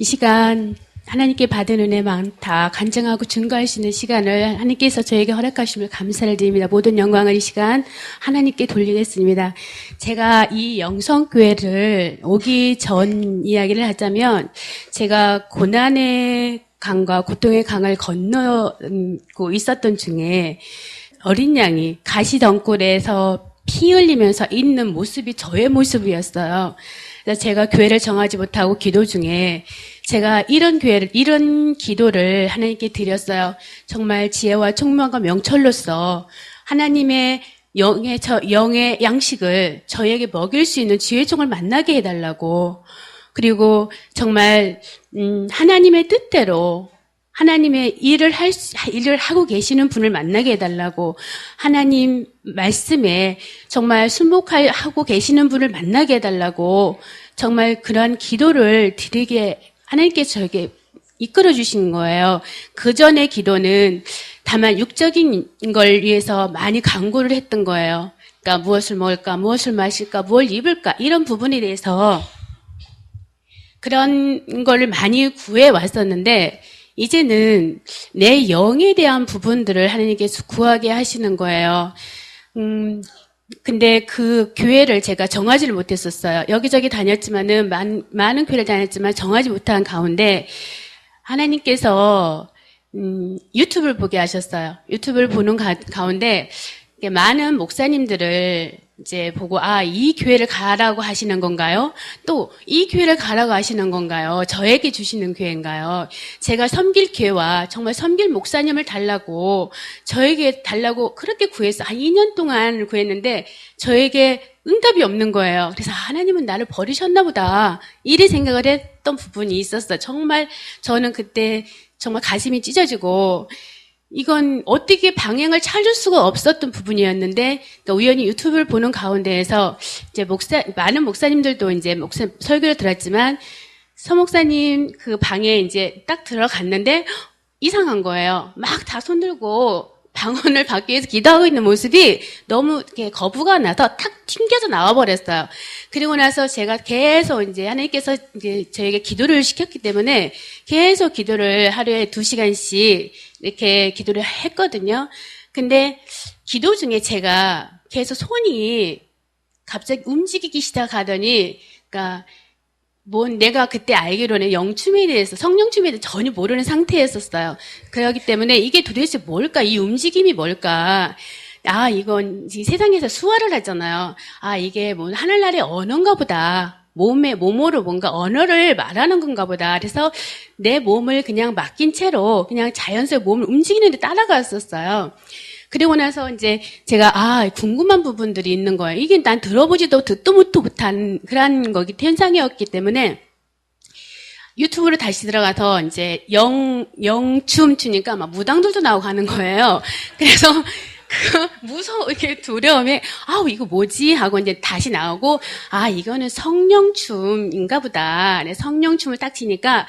이 시간 하나님께 받은 은혜 많다 간증하고 증거할 수 있는 시간을 하나님께서 저에게 허락하심을 감사를 드립니다. 모든 영광을 이 시간 하나님께 돌리겠습니다. 제가 이 영성교회를 오기 전 이야기를 하자면 제가 고난의 강과 고통의 강을 건너고 있었던 중에 어린 양이 가시덩굴에서 피 흘리면서 있는 모습이 저의 모습이었어요. 그래서 제가 교회를 정하지 못하고 기도 중에 제가 이런 교회를, 이런 기도를 하나님께 드렸어요. 정말 지혜와 총명과 명철로서 하나님의 영의, 저, 영의 양식을 저에게 먹일 수 있는 지혜 종을 만나게 해달라고. 그리고 정말, 음, 하나님의 뜻대로 하나님의 일을 할, 수- 일을 하고 계시는 분을 만나게 해달라고 하나님 말씀에 정말 순복하고 계시는 분을 만나게 해달라고 정말 그러한 기도를 드리게 하나님께서 저에게 이끌어 주신 거예요. 그 전의 기도는 다만 육적인 걸 위해서 많이 강구를 했던 거예요. 그러니까 무엇을 먹을까, 무엇을 마실까, 무엇을 입을까 이런 부분에 대해서 그런 거를 많이 구해 왔었는데 이제는 내 영에 대한 부분들을 하나님께서 구하게 하시는 거예요. 음, 근데 그 교회를 제가 정하지를 못했었어요. 여기저기 다녔지만은 많, 많은 교회를 다녔지만 정하지 못한 가운데 하나님께서 음, 유튜브를 보게 하셨어요. 유튜브를 보는 가, 가운데 많은 목사님들을 이제 보고 아 이 교회를 가라고 하시는 건가요? 또 이 교회를 가라고 하시는 건가요? 저에게 주시는 교회인가요? 제가 섬길 교회와 정말 섬길 목사님을 달라고 저에게 달라고 그렇게 구해서 한 2년 동안 구했는데 저에게 응답이 없는 거예요. 그래서 하나님은 나를 버리셨나 보다 이리 생각을 했던 부분이 있었어요. 정말 저는 그때 정말 가슴이 찢어지고 이건 어떻게 방향을 찾을 수가 없었던 부분이었는데 그러니까 우연히 유튜브를 보는 가운데에서 이제 목사 많은 목사님들도 이제 목사 설교를 들었지만 서 목사님 그 방에 이제 딱 들어갔는데 이상한 거예요. 막 다 손들고 방언을 받기 위해서 기도하고 있는 모습이 너무 이렇게 거부가 나서 탁 튕겨져 나와 버렸어요. 그리고 나서 제가 계속 이제 하나님께서 이제 저에게 기도를 시켰기 때문에 계속 기도를 하루에 두 시간씩 이렇게 기도를 했거든요. 근데 기도 중에 제가 계속 손이 갑자기 움직이기 시작하더니, 그러니까 뭔 내가 그때 알기로는 영춤에 대해서 성령춤에 대해서 전혀 모르는 상태였었어요. 그렇기 때문에 이게 도대체 뭘까? 이 움직임이 뭘까? 아, 이건 이 세상에서 수화를 하잖아요. 아, 이게 뭐 하늘나라의 언어인가 보다. 몸에 몸으로 뭔가 언어를 말하는 건가 보다. 그래서 내 몸을 그냥 맡긴 채로 그냥 자연스레 몸을 움직이는데 따라갔었어요. 그리고 나서 이제 제가 아 궁금한 부분들이 있는 거예요. 이게 난 들어보지도 듣도 못한 그런 거기 현상이었기 때문에 유튜브로 다시 들어가서 이제 영 영춤 추니까 막 무당들도 나오고 하는 거예요. 그래서 그 무서워 이렇게 두려움에 아우 이거 뭐지 하고 이제 다시 나오고 아 이거는 성령춤인가 보다. 네, 성령춤을 딱 치니까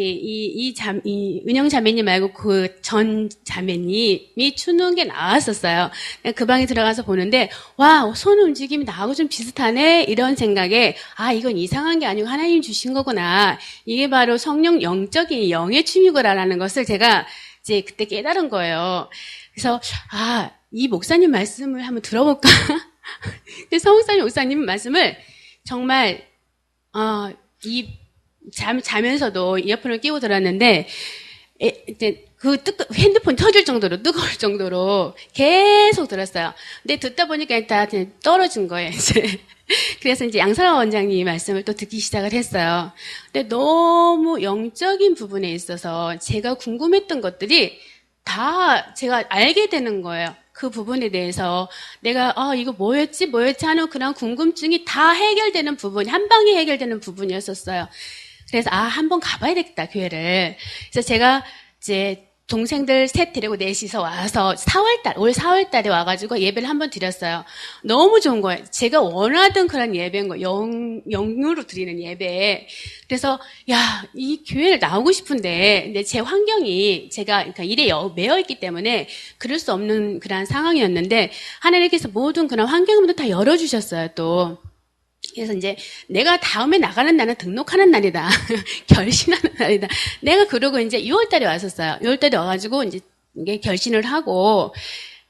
이이잠이 은영 자매님 말고 그 전 자매님이 추는 게 나왔었어요. 그 방에 들어가서 보는데 와 손 움직임이 나하고 좀 비슷하네 이런 생각에 아 이건 이상한 게 아니고 하나님 주신 거구나. 이게 바로 성령 영적인 영의 춤이구나라는 것을 제가 이제 그때 깨달은 거예요. 그래서 아 이 목사님 말씀을 한번 들어볼까? 근데 서목사님 목사님 말씀을 정말 어 이 잠, 자면서도 이어폰을 끼고 들었는데, 에, 이제 그 뜨, 핸드폰 터질 정도로, 뜨거울 정도로 계속 들었어요. 근데 듣다 보니까 다 떨어진 거예요, 이제. 그래서 이제 양사라 원장님 말씀을 또 듣기 시작을 했어요. 근데 너무 영적인 부분에 있어서 제가 궁금했던 것들이 다 제가 알게 되는 거예요. 그 부분에 대해서 내가 아 이거 뭐였지 뭐였지 하는 그런 궁금증이 다 해결되는 부분이 한 방에 해결되는 부분이었었어요. 그래서 아 한번 가봐야 되겠다 교회를. 그래서 제가 이제 동생들 셋 데리고 넷이서 와서 4월달 올 4월달에 와가지고 예배를 한번 드렸어요. 너무 좋은 거예요. 제가 원하던 그런 예배인 거 영, 영으로 드리는 예배. 그래서 야 이 교회를 나오고 싶은데 근데 제 환경이 제가 그러니까 일에 매여 있기 때문에 그럴 수 없는 그런 상황이었는데 하나님께서 모든 그런 환경을 다 열어주셨어요 또. 그래서 이제 내가 다음에 나가는 날은 등록하는 날이다. 결신하는 날이다. 내가 그러고 이제 6월 달에 왔었어요. 6월 달에 와가지고 이제 이게 결신을 하고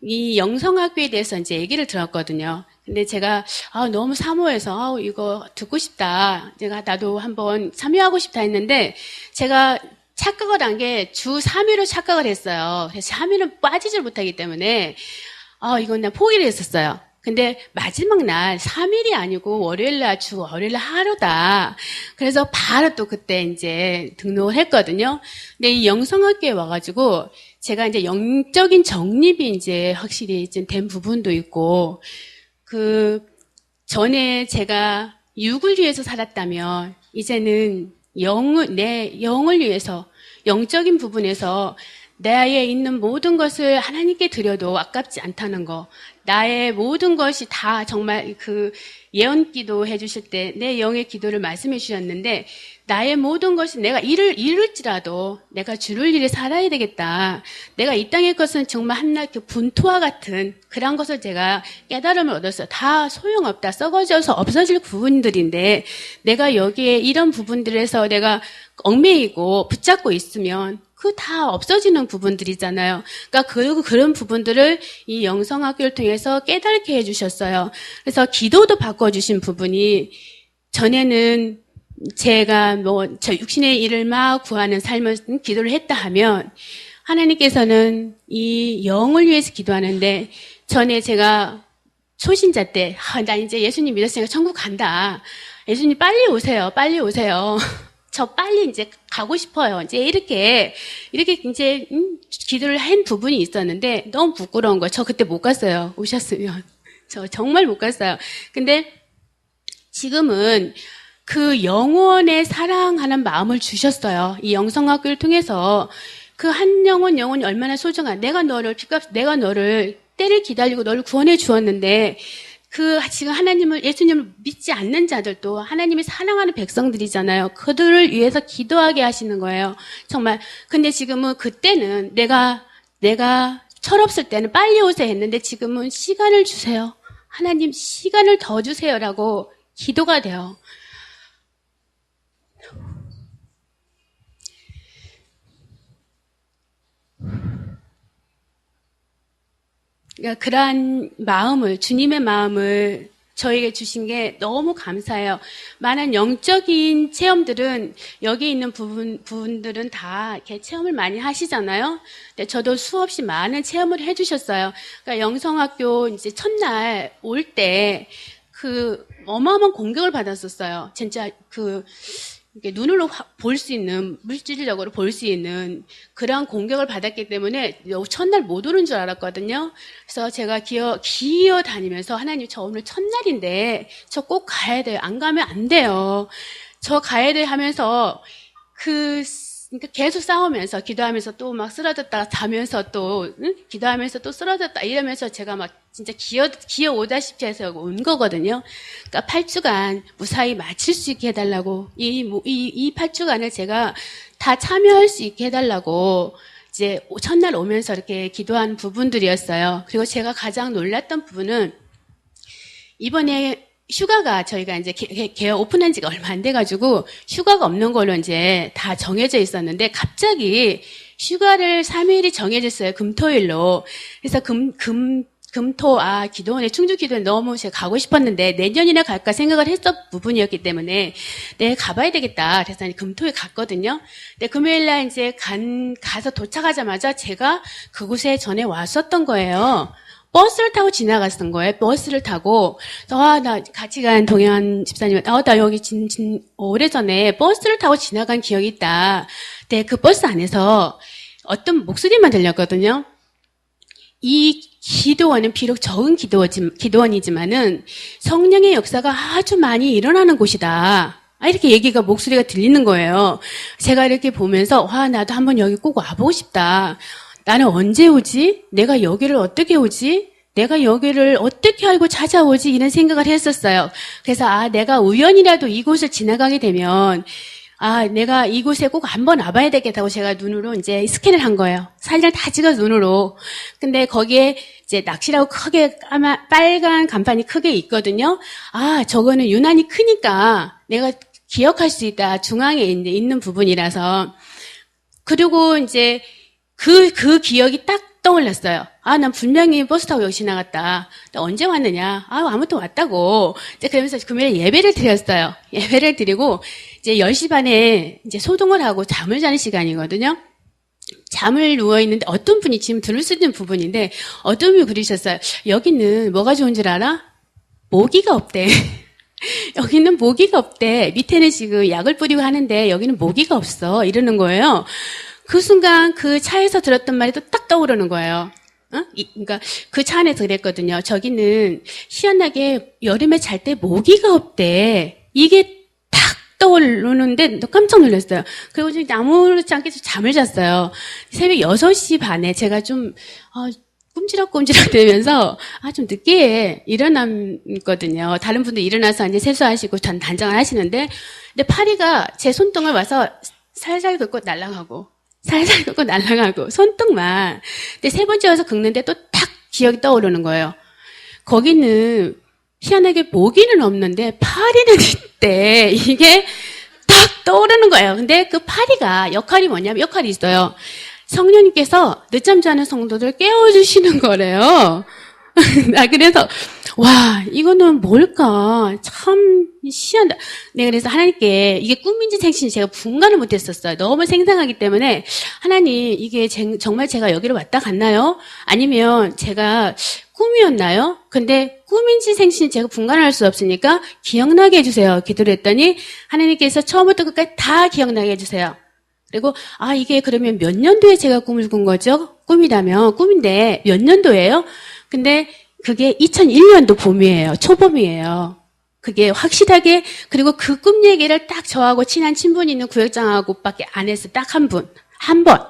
이 영성학교에 대해서 이제 얘기를 들었거든요. 근데 제가 아, 너무 사모해서 아, 이거 듣고 싶다. 제가 나도 한번 참여하고 싶다 했는데 제가 착각을 한 게 주 3일로 착각을 했어요. 그래서 3일은 빠지질 못하기 때문에 아, 이건 나 포기를 했었어요. 근데 마지막 날 3일이 아니고 월요일 날 주 월요일 날 하루다. 그래서 바로 또 그때 이제 등록을 했거든요. 근데 이 영성학교에 와가지고 제가 이제 영적인 정립이 이제 확실히 좀된 부분도 있고 그 전에 제가 육을 위해서 살았다면 이제는 영을 내 영을 위해서 영적인 부분에서 나에 있는 모든 것을 하나님께 드려도 아깝지 않다는 거. 나의 모든 것이 다 정말 그 예언 기도 해주실 때 내 영의 기도를 말씀해 주셨는데 나의 모든 것이 내가 일을 이룰지라도 내가 주를 일에 살아야 되겠다. 내가 이 땅의 것은 정말 한낱 그 분토와 같은 그런 것을 제가 깨달음을 얻었어요. 다 소용없다. 썩어져서 없어질 부분들인데 내가 여기에 이런 부분들에서 내가 얽매이고 붙잡고 있으면 그 다 없어지는 부분들이잖아요. 그러니까 그리고 그런 부분들을 이 영성학교를 통해서 깨닫게 해주셨어요. 그래서 기도도 바꿔주신 부분이 전에는 제가 뭐 저 육신의 일을 막 구하는 삶을 기도를 했다 하면 하나님께서는 이 영을 위해서 기도하는데 전에 제가 초신자 때, 아, 나 이제 예수님 믿었으니까 천국 간다. 예수님 빨리 오세요. 빨리 오세요. 저 빨리 이제 가고 싶어요. 이제 이렇게, 이렇게 이제, 음, 기도를 한 부분이 있었는데 너무 부끄러운 거예요. 저 그때 못 갔어요. 오셨으면. 저 정말 못 갔어요. 근데 지금은 그 영원의 사랑하는 마음을 주셨어요. 이 영성학교를 통해서 그 한 영혼 영혼이 얼마나 소중한 내가 너를 핏값 내가 너를 때를 기다리고 너를 구원해 주었는데 그 지금 하나님을 예수님을 믿지 않는 자들도 하나님이 사랑하는 백성들이잖아요. 그들을 위해서 기도하게 하시는 거예요. 정말 근데 지금은 그때는 내가 내가 철없을 때는 빨리 오세요 했는데 지금은 시간을 주세요. 하나님 시간을 더 주세요라고 기도가 돼요. 그러니까 그러한 마음을 주님의 마음을 저에게 주신 게 너무 감사해요. 많은 영적인 체험들은 여기 있는 부분 부분들은 다 이렇게 체험을 많이 하시잖아요. 근데 저도 수없이 많은 체험을 해주셨어요. 그러니까 영성학교 이제 첫날 올 때 그 어마어마한 공격을 받았었어요. 진짜 그 눈으로 볼 수 있는 물질적으로 볼 수 있는 그러한 공격을 받았기 때문에 첫날 못 오는 줄 알았거든요. 그래서 제가 기어 기어 다니면서 하나님 저 오늘 첫날인데 저 꼭 가야 돼요. 안 가면 안 돼요. 저 가야 돼 하면서 그 그러니까 계속 싸우면서 기도하면서 또 막 쓰러졌다가 자면서 또 응? 기도하면서 또 쓰러졌다 이러면서 제가 막 진짜 기어 기어 오다시피 해서 온 거거든요. 그러니까 8주간 무사히 마칠 수 있게 해달라고 이이 이 8주간을 제가 다 참여할 수 있게 해달라고 이제 첫날 오면서 이렇게 기도한 부분들이었어요. 그리고 제가 가장 놀랐던 부분은 이번에 휴가가 저희가 이제 개, 개 오픈한 지가 얼마 안 돼가지고 휴가가 없는 걸로 이제 다 정해져 있었는데 갑자기 휴가를 3일이 정해졌어요. 금토일로. 그래서 금, 금, 금토, 아, 기도원에, 충주 기도원에 너무 제가 가고 싶었는데 내년이나 갈까 생각을 했던 부분이었기 때문에 네, 가봐야 되겠다. 그래서 금토에 갔거든요. 근데 금요일날 이제 간, 가서 도착하자마자 제가 그곳에 전에 왔었던 거예요. 버스를 타고 지나갔던 거예요. 버스를 타고. 아, 나 같이 간 동현 집사님, 아, 나 여기 진, 진, 오래전에 버스를 타고 지나간 기억이 있다. 네, 그 버스 안에서 어떤 목소리만 들렸거든요. 이 기도원은 비록 적은 기도원이지만 은 성령의 역사가 아주 많이 일어나는 곳이다. 아, 이렇게 얘기가 목소리가 들리는 거예요. 제가 이렇게 보면서 와 나도 한번 여기 꼭 와보고 싶다. 나는 언제 오지? 내가 여기를 어떻게 오지? 내가 여기를 어떻게 알고 찾아오지? 이런 생각을 했었어요. 그래서 아 내가 우연이라도 이곳을 지나가게 되면 아, 내가 이곳에 꼭 한번 와봐야 되겠다고 제가 눈으로 이제 스캔을 한 거예요. 사진을 다 찍어 눈으로. 근데 거기에 이제 낚시라고 크게 까마, 빨간 간판이 크게 있거든요. 아, 저거는 유난히 크니까 내가 기억할 수 있다. 중앙에 이제 있는 부분이라서. 그리고 이제 그, 그 기억이 딱 떠올랐어요. 아, 난 분명히 버스 타고 여기 지나갔다. 나 언제 왔느냐? 아, 아무튼 왔다고. 이제 그러면서 금요일에 예배를 드렸어요. 예배를 드리고, 이제 10시 반에 이제 소동을 하고 잠을 자는 시간이거든요. 잠을 누워있는데 어떤 분이 지금 들을 수 있는 부분인데, 어떤 분이 그러셨어요. 여기는 뭐가 좋은 줄 알아? 모기가 없대. 여기는 모기가 없대. 밑에는 지금 약을 뿌리고 하는데 여기는 모기가 없어. 이러는 거예요. 그 순간 그 차에서 들었던 말이 또 딱 떠오르는 거예요. 어? 이, 그러니까 그 차 안에서 그랬거든요. 저기는 희한하게 여름에 잘 때 모기가 없대. 이게 딱 떠오르는데 깜짝 놀랐어요. 그리고 지금 아무렇지 않게 잠을 잤어요. 새벽 6시 반에 제가 좀 어, 꼼지락꼼지락 되면서 아 좀 늦게 일어났거든요. 다른 분들 일어나서 이제 세수하시고 전 단장을 하시는데 근데 파리가 제 손등을 와서 살살 긁고 날아가고 살살 긁고 날아가고 손등만 근데 세 번째 와서 긁는데 또 딱 기억이 떠오르는 거예요. 거기는 희한하게 모기는 없는데 파리는 있대. 이게 딱 떠오르는 거예요. 근데 그 파리가 역할이 뭐냐면 역할이 있어요. 성령님께서 늦잠 자는 성도들 깨워주시는 거래요. 아, 그래서, 와, 이거는 뭘까? 참 희한하다. 네, 그래서 하나님께 이게 꿈인지 생신인지 제가 분간을 못했었어요. 너무 생생하기 때문에, 하나님, 이게 제- 정말 제가 여기로 왔다 갔나요? 아니면 제가 꿈이었나요? 근데 꿈인지 생신인지 제가 분간을 할 수 없으니까 기억나게 해주세요. 기도를 했더니, 하나님께서 처음부터 끝까지 다 기억나게 해주세요. 그리고 아 이게 그러면 몇 년도에 제가 꿈을 꾼 거죠? 꿈이라면 꿈인데 몇 년도예요? 근데 그게 2001년도 봄이에요. 초봄이에요. 그게 확실하게 그리고 그 꿈 얘기를 딱 저하고 친한 친분 있는 구역장하고밖에 안 했어. 딱 한 분. 한 번.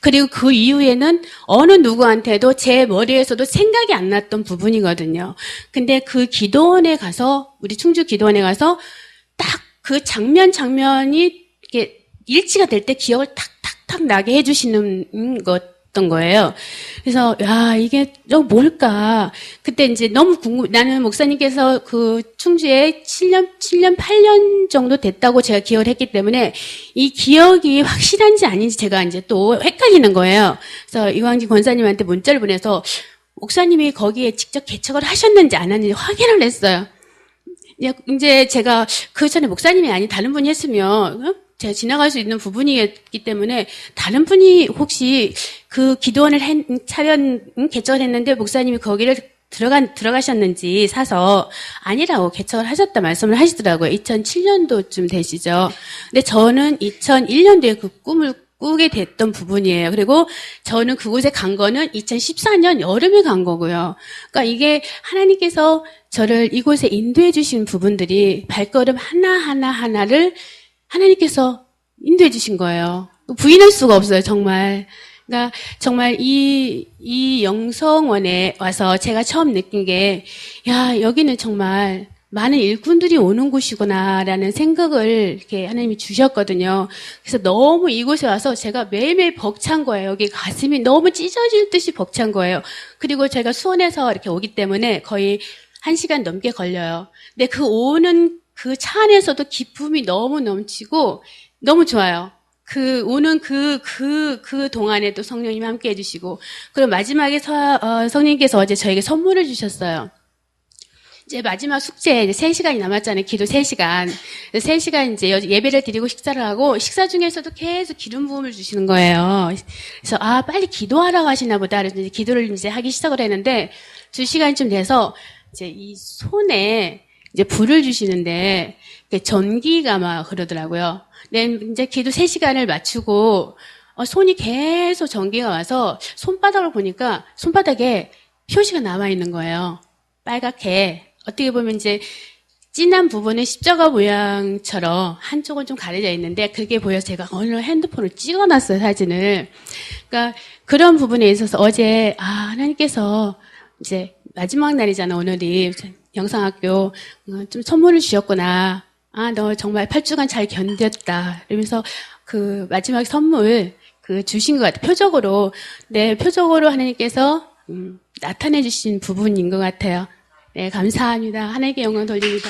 그리고 그 이후에는 어느 누구한테도 제 머리에서도 생각이 안 났던 부분이거든요. 근데 그 기도원에 가서 우리 충주 기도원에 가서 딱 그 장면 장면이 이렇게 일치가 될 때 기억을 탁탁탁 나게 해주시는 것던 거예요. 그래서 야 이게 좀 뭘까? 그때 이제 너무 궁금. 나는 목사님께서 그 충주에 7년 7년 8년 정도 됐다고 제가 기억을 했기 때문에 이 기억이 확실한지 아닌지 제가 이제 또 헷갈리는 거예요. 그래서 이광진 권사님한테 문자를 보내서 목사님이 거기에 직접 개척을 하셨는지 안 하는지 확인을 했어요. 이제 제가 그 전에 목사님이 아닌 다른 분이 했으면 어? 제가 지나갈 수 있는 부분이기 때문에 다른 분이 혹시 그 기도원을 했, 차련 응? 개척을 했는데 목사님이 거기를 들어간 들어가셨는지 사서 아니라고 개척을 하셨다 말씀을 하시더라고요. 2007년도쯤 되시죠. 근데 저는 2001년도에 그 꿈을 꾸게 됐던 부분이에요. 그리고 저는 그곳에 간 거는 2014년 여름에 간 거고요. 그러니까 이게 하나님께서 저를 이곳에 인도해 주신 부분들이 발걸음 하나하나 하나를 하나님께서 인도해 주신 거예요. 부인할 수가 없어요, 정말. 그러니까 정말 이, 이 영성원에 와서 제가 처음 느낀 게, 야, 여기는 정말 많은 일꾼들이 오는 곳이구나라는 생각을 이렇게 하나님이 주셨거든요. 그래서 너무 이곳에 와서 제가 매일매일 벅찬 거예요. 여기 가슴이 너무 찢어질 듯이 벅찬 거예요. 그리고 제가 수원에서 이렇게 오기 때문에 거의 한 시간 넘게 걸려요. 근데 그 오는 그 차 안에서도 기쁨이 너무 넘치고 너무 좋아요. 그 오는 그그 그 동안에도 성령님이 함께 해주시고 그리고 마지막에 서, 어, 성령님께서 어제 저에게 선물을 주셨어요. 이제 마지막 숙제 이제 3시간이 남았잖아요. 기도 3시간. 3시간 이제 여- 예배를 드리고 식사를 하고 식사 중에서도 계속 기름 부음을 주시는 거예요. 그래서 아, 빨리 기도하라고 하시나 보다. 그래서 이제 기도를 이제 하기 시작을 했는데 2시간쯤 돼서 이제 이 손에 이제 불을 주시는데 이게 전기가 막 그러더라고요. 네, 이제 기도 3시간을 마치고 어, 손이 계속 전기가 와서 손바닥을 보니까 손바닥에 표시가 남아 있는 거예요. 빨갛게 어떻게 보면 이제 진한 부분은 십자가 모양처럼 한쪽은 좀 가려져 있는데 그게 보여서 제가 오늘 핸드폰을 찍어놨어요 사진을. 그러니까 그런 부분에 있어서 어제 아 하나님께서 이제 마지막 날이잖아 오늘이 영상학교 어, 좀 선물을 주셨구나. 아, 너 정말 8주간 잘 견뎠다. 이러면서 그 마지막 선물 그 주신 것 같아요. 표적으로. 네, 표적으로 하나님께서 음, 나타내 주신 부분인 것 같아요. 네, 감사합니다. 하나님께 영광 돌립니다.